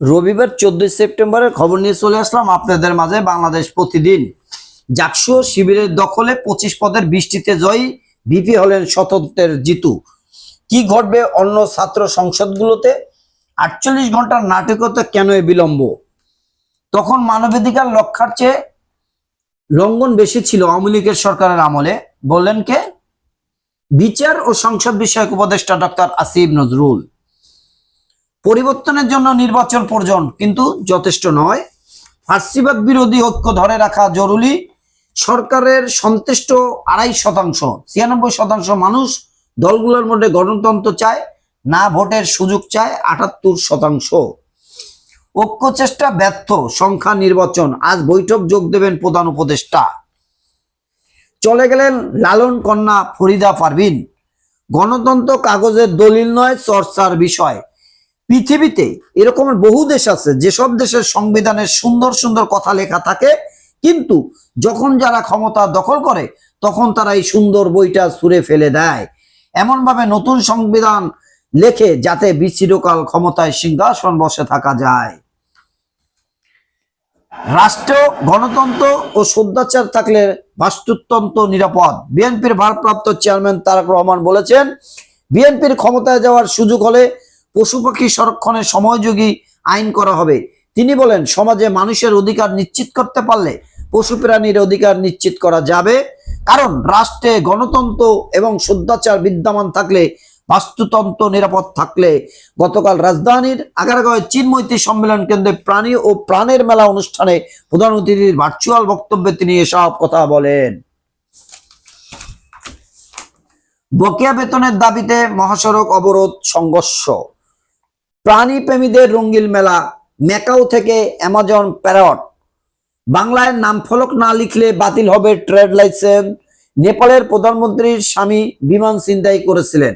রবিবার চোদ্দই সেপ্টেম্বরের খবর নিয়ে চলে আসলাম আপনাদের মাঝে বাংলাদেশ প্রতিদিন। জাকসু শিবিরের দখলে পঁচিশ পদের বৃষ্টিতে জয়ী ভিপি হলেন স্বতন্ত্রের জিতু। কি ঘটবে অন্য ছাত্র সংসদগুলোতে? আটচল্লিশ ঘণ্টার নাটকতে কেন এ বিলম্ব? তখন মানবাধিকার রক্ষার চেয়ে লঙ্ঘন বেশি ছিল আওয়ামী লীগের সরকারের আমলে। বললেন কে? বিচার ও সংসদ বিষয়ক উপদেষ্টা ডক্টর আসিফ নজরুল। পরিবর্তনের জন্য নির্বাচন প্রয়োজন কিন্তু যথেষ্ট নয়। ফার্সিবাদ বিরোধী ঐক্য ধরে রাখা জরুরি। সরকারের সন্তুষ্ট আড়াই শতাংশ, ছিয়ানব্বই শতাংশ মানুষ দলগুলোর মধ্যে গণতন্ত্র চায়, না ভোটের সুযোগ চায়, আটাত্তর শতাংশ। ঐক্য চেষ্টা ব্যর্থ, সংখ্যা নির্বাচন, আজ বৈঠক যোগ দেবেন প্রধান উপদেষ্টা। চলে গেলেন লালন কন্যা ফরিদা পারভিন। গণতন্ত্র কাগজের দলিল নয়, চর্চার বিষয়। পৃথিবীতে এরকম বহু দেশ আছে, যেসব দেশের সংবিধানের সুন্দর সুন্দর কথা লেখা থাকে, কিন্তু যখন যারা ক্ষমতা দখল করে, তখন তারা এই সুন্দর বইটা ছুঁড়ে ফেলে দেয়। এমন ভাবে নতুন সংবিধান লেখে যাতে বিচিরকাল ক্ষমতায় সিংহাসন বসে থাকা যায়। রাষ্ট্র, গণতন্ত্র ও সদাচার থাকলে বাস্তুতন্ত্র নিরাপদ। বিএনপির ভারপ্রাপ্ত চেয়ারম্যান তারেক রহমান বলেছেন, বিএনপির ক্ষমতায় যাওয়ার সুযোগ হলে পশু পাখি সংরক্ষণের সময়যোগী আইন করা হবে। তিনি বলেন, সমাজে মানুষের অধিকার নিশ্চিত করতে পারলে পশু প্রাণীর অধিকার নিশ্চিত করা যাবে। কারণ, রাষ্ট্রে গণতন্ত্র এবং সদাচার বিদ্যমান থাকলে, বাস্তুতন্ত্র নিরাপদ থাকলে, গতকাল রাজধানীর আগারগাঁওয়ে চিন্মৈত্রী সম্মেলন কেন্দ্রে প্রাণী ও প্রাণের মেলা অনুষ্ঠানে প্রধান অতিথির ভার্চুয়াল বক্তব্যে তিনি এসব কথা বলেন। বকেয়া বেতনের দাবিতে মহাসড়ক অবরোধ সংঘর্ষ। প্রাণী প্রেমীদের রঙ্গিল মেলা, ম্যাকাও থেকে অ্যামাজন প্যারট। বাংলায় নাম ফলক না লিখলে বাতিল হবে ট্রেড লাইসেন্স, নেপালের প্রধানমন্ত্রীর স্বামী বিমান ছিনতাই করেছিলেন।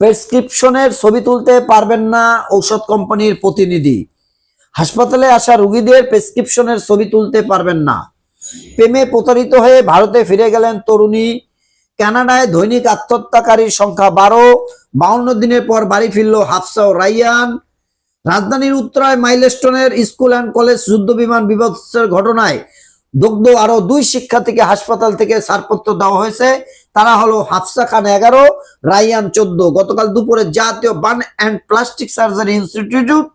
প্রেসক্রিপশনের ছবি তুলতে পারবেন না ঔষধ কোম্পানির প্রতিনিধি। হাসপাতালে আসা রুগীদের প্রেসক্রিপশনের ছবি তুলতে পারবেন না। প্রেমে প্রতারিত হয়ে ভারতে ফিরে গেলেন তরুণী কানাডায় দৈনিক আত্মহত্যাকারীর সংখ্যা বারো, বাউন্ন দিনের পর বাড়ি ফিরল হাফসা ও রাইয়ান। রাজধানীর উত্তরায় মাইলস্টোনের স্কুল অ্যান্ড কলেজ যুদ্ধ বিমান বিভৎসের ঘটনায় দগ্ধ আরও দুই শিক্ষার্থীকে হাসপাতাল থেকে ছাড়পত্র দেওয়া হয়েছে। তারা হলো হাফসা খান এগারো, রাইয়ান চোদ্দ। গতকাল দুপুরে জাতীয় burn and plastic surgery institute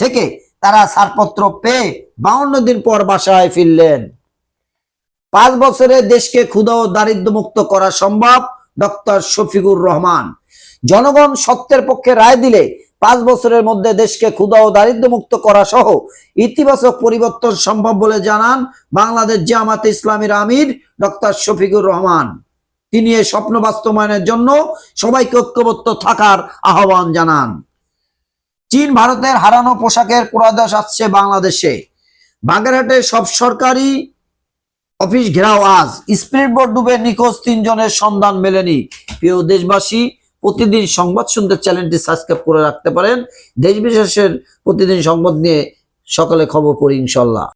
থেকে তারা ছাড়পত্র পেয়ে বাউন্ন দিন পর বাসায় ফিরলেন। পাঁচ বছরে দেশকে ক্ষুধা ও দারিদ্র মুক্ত করা সম্ভব, ডক্টর শফিকুর রহমান। জনগণ সত্যের পক্ষে রায় দিলে পাঁচ বছরের মধ্যে দেশকে ক্ষুধা ও দারিদ্র মুক্ত করা সহ ইতিবাচক পরিবর্তন সম্ভব বলে জানান বাংলাদেশ জামাতে ইসলামীর আমির ডক্টর শফিকুর রহমান। তিনি এই স্বপ্ন বাস্তবায়নের জন্য সবাইকে ঐক্যবদ্ধ থাকার আহ্বান জানান। চীন ভারতের হারানো পোশাকের পুরাদশ আসছে বাংলাদেশে। বাগেরহাটে সব সরকারি অফিস ঘেরাও আজ। স্পিরিট বোর্ড ডুবে নিখোঁজ তিনজনের সন্ধান মেলেনি। প্রিয় দেশবাসী, প্রতিদিন সংবাদ শুনতে চ্যানেলটি সাবস্ক্রাইব করে রাখতে পারেন। দেশ বিশেষের প্রতিদিন সংবাদ নিয়ে সকালে খবর পড়ি ইনশাল্লাহ